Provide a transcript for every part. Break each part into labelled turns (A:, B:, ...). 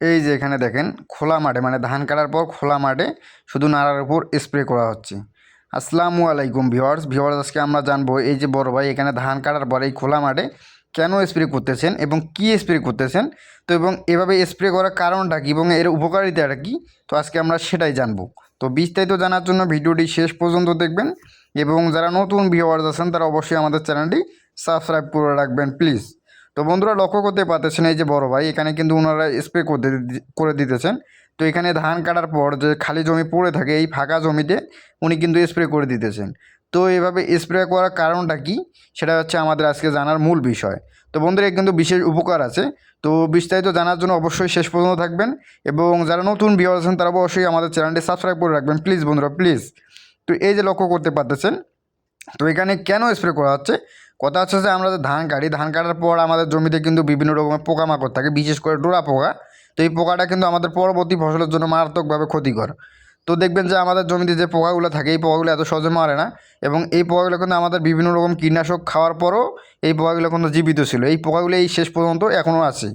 A: এই যে এখানে দেখেন, খোলা মাঠে মানে ধান কাটার পর খোলা মাঠে শুধু নাড়ার উপর স্প্রে করা হচ্ছে। আসসালামু আলাইকুম ভিওয়ার্স ভিওয়ার্স আজকে আমরা জানব এই যে বড় ভাই এখানে ধান কাটার পর এই খোলা মাঠে কেন স্প্রে করতেছেন এবং কী স্প্রে করতেছেন? তো এবং এভাবে স্প্রে করার কারণটা কী এবং এর উপকারিতাটা কী? তো আজকে আমরা সেটাই জানব। তো বিস্তারিত জানার জন্য ভিডিওটি শেষ পর্যন্ত দেখবেন এবং যারা নতুন ভিওয়ার্স আছেন তারা অবশ্যই আমাদের চ্যানেলটি সাবস্ক্রাইব করে রাখবেন প্লিজ তো বন্ধুরা লক্ষ্য করতে পারতেছেন এই যে বড় ভাই, এখানে কিন্তু ওনারা স্প্রে করতে করে দিতেছেন। তো এখানে ধান কাটার পর যে খালি জমি পড়ে থাকে, এই ফাঁকা জমিতে উনি কিন্তু স্প্রে করে দিতেছেন। তো এভাবে স্প্রে করার কারণটা কি? সেটা হচ্ছে আমাদের আজকে জানার মূল বিষয়। তো বন্ধুরা কিন্তু বিশেষ উপকার আছে। তো বিস্তারিত জানার জন্য অবশ্যই শেষ পর্যন্ত থাকবেন এবং যারা নতুন ভিউয়ার আছেন, তারা অবশ্যই আমাদের চ্যানেলটি সাবস্ক্রাইব করে রাখবেন। প্লিজ বন্ধুরা প্লিজ তো এই যে লক্ষ্য করতে পারতেছেন তো এখানে কেন স্প্রে করা হচ্ছে? কথা হচ্ছে যে আমরা যে ধান কাটি, ধান কাটার পর আমাদের জমিতে কিন্তু বিভিন্ন রকমের পোকামাকড় থাকে, বিশেষ করে ডোরা পোকা। তো এই পোকাটা কিন্তু আমাদের পরবর্তী ফসলের জন্য মারাত্মকভাবে ক্ষতিকর। তো দেখবেন যে আমাদের জমিতে যে পোকাগুলো থাকে, এই পোকাগুলো এত সহজে মারে না এবং এই পোকাগুলো কিন্তু আমাদের বিভিন্ন রকম কীটনাশক খাওয়ার পরও এই পোকাগুলো কিন্তু জীবিত ছিল। এই পোকাগুলো এই শেষ পর্যন্ত এখনও আছে।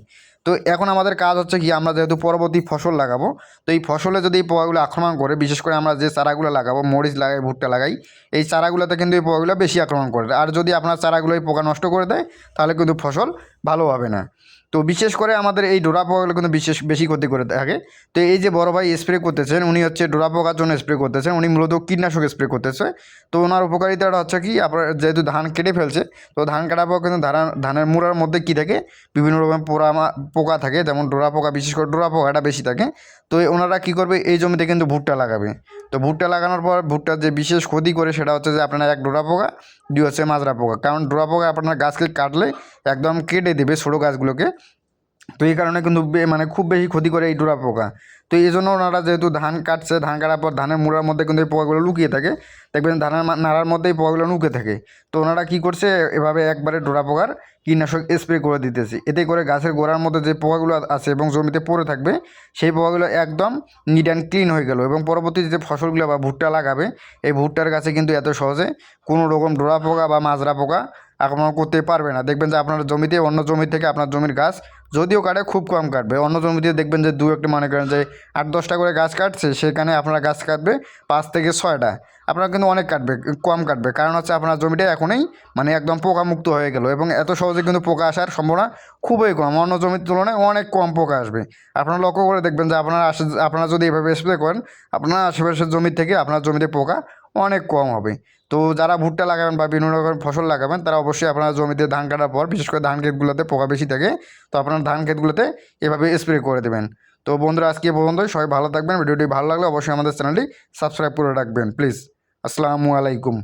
A: তো এখন আমাদের কাজ হচ্ছে কি, আমরা যেহেতু পরবর্তী ফসল লাগাবো, তো এই ফসলে যদি এই পোকাগুলো আক্রমণ করে, বিশেষ করে আমরা যে চারাগুলো লাগাবো, মরিচ লাগাই, ভুট্টা লাগাই, এই চারাগুলোতে কিন্তু এই পোকাগুলো বেশি আক্রমণ করে আর যদি আপনার চারাগুলো এই পোকা নষ্ট করে দেয়, তাহলে কিন্তু ফসল ভালো হবে না। তো বিশেষ করে আমাদের এই ডোরা পোকাগুলো কিন্তু বিশেষ বেশি ক্ষতি করে থাকে। তো এই যে বড় ভাই স্প্রে করতেছেন, উনি হচ্ছে ডোরা পোকার জন্য স্প্রে করতেছেন, উনি মূলত কীটনাশক স্প্রে করতেছে। তো ওনার উপকারিতাটা হচ্ছে কি, আপনার যেহেতু ধান কেটে ফেলছে, তো ধান কাটার পর কিন্তু ধান ধানের মুড়ার মধ্যে কী থাকে, বিভিন্ন রকমের পোড়া পোকা থাকে, যেমন ডোরা পোকা, বিশেষ করে ডোরা পোকাটা বেশি থাকে। তো ওনারা কী করবে, এই জমিতে কিন্তু ভুট্টা লাগাবে। তো ভুট্টা লাগানোর পর ভুট্টার যে বিশেষ ক্ষতি করে সেটা হচ্ছে যে আপনার এক ডোরা পোকা, দুই হচ্ছে মাজরা পোকা। কারণ ডোরা পোকা আপনার গাছকে কাটলে একদম কেটে দেবে ছোটো গাছগুলোকে। তো এই কারণে কিন্তু মানে খুব বেশি ক্ষতি করে এই ডোরা পোকা। তো এই জন্য ওনারা যেহেতু ধান কাটছে, ধান কাটার পর ধানের মুড়ার মধ্যে কিন্তু এই পোকাগুলো লুকিয়ে থাকে। দেখবেন ধানের নাড়ার মধ্যেই পোকাগুলো লুকে থাকে। তো ওনারা কী করছে, এভাবে একবারে ডোরা পোকার কীটনাশক স্প্রে করে দিতেছে। এতে করে গাছের গোড়ার মধ্যে যে পোকাগুলো আছে এবং জমিতে পড়ে থাকবে, সেই পোকাগুলো একদম নিট অ্যান্ড ক্লিন হয়ে গেল এবং পরবর্তীতে যে ফসলগুলো বা ভুট্টা লাগাবে, এই ভুট্টার গাছে কিন্তু এত সহজে কোনো রকম ডোরা পোকা বা মাজরা পোকা আক্রমণ করতে পারবে না। দেখবেন যে আপনার জমিতে, অন্য জমি থেকে আপনার জমির গাছ যদিও কাটে, খুব কম কাটবে। অন্য জমিতে দেখবেন যে দু একটা মনে করেন যে আট, দশটা করে গাছ কাটছে, সেখানে আপনারা গাছ কাটবে পাঁচ থেকে ছয়টা। আপনারা কিন্তু অনেক কাটবে, কম কাটবে। কারণ হচ্ছে আপনার জমিটা এখনই মানে একদম পোকামুক্ত হয়ে গেল এবং এত সহজে কিন্তু পোকা আসার সম্ভাবনা খুবই কম। অন্য জমির তুলনায় অনেক কম পোকা আসবে। আপনারা লক্ষ্য করে দেখবেন যে আপনারা আশে, আপনারা যদি এভাবে স্প্রে করেন, আপনার আশেপাশের জমি থেকে আপনার জমিতে পোকা অনেক কম হবে। তো যারা ভুট্টা লাগাবেন বা বিভিন্ন রকমের ফসল লাগাবেন, তারা অবশ্যই আপনার জমিতে ধান কাটার পর, বিশেষ করে ধান ক্ষেতগুলোতে পোকা বেশি থাকে, তো আপনার ধান ক্ষেতগুলোতে এভাবে স্প্রে করে দেবেন। তো বন্ধুরা, আজকে পর্যন্ত সবাই ভালো থাকবেন। ভিডিওটি ভালো লাগলে অবশ্যই আমাদের চ্যানেলটি সাবস্ক্রাইব করে রাখবেন প্লিজ আসসালামু আলাইকুম।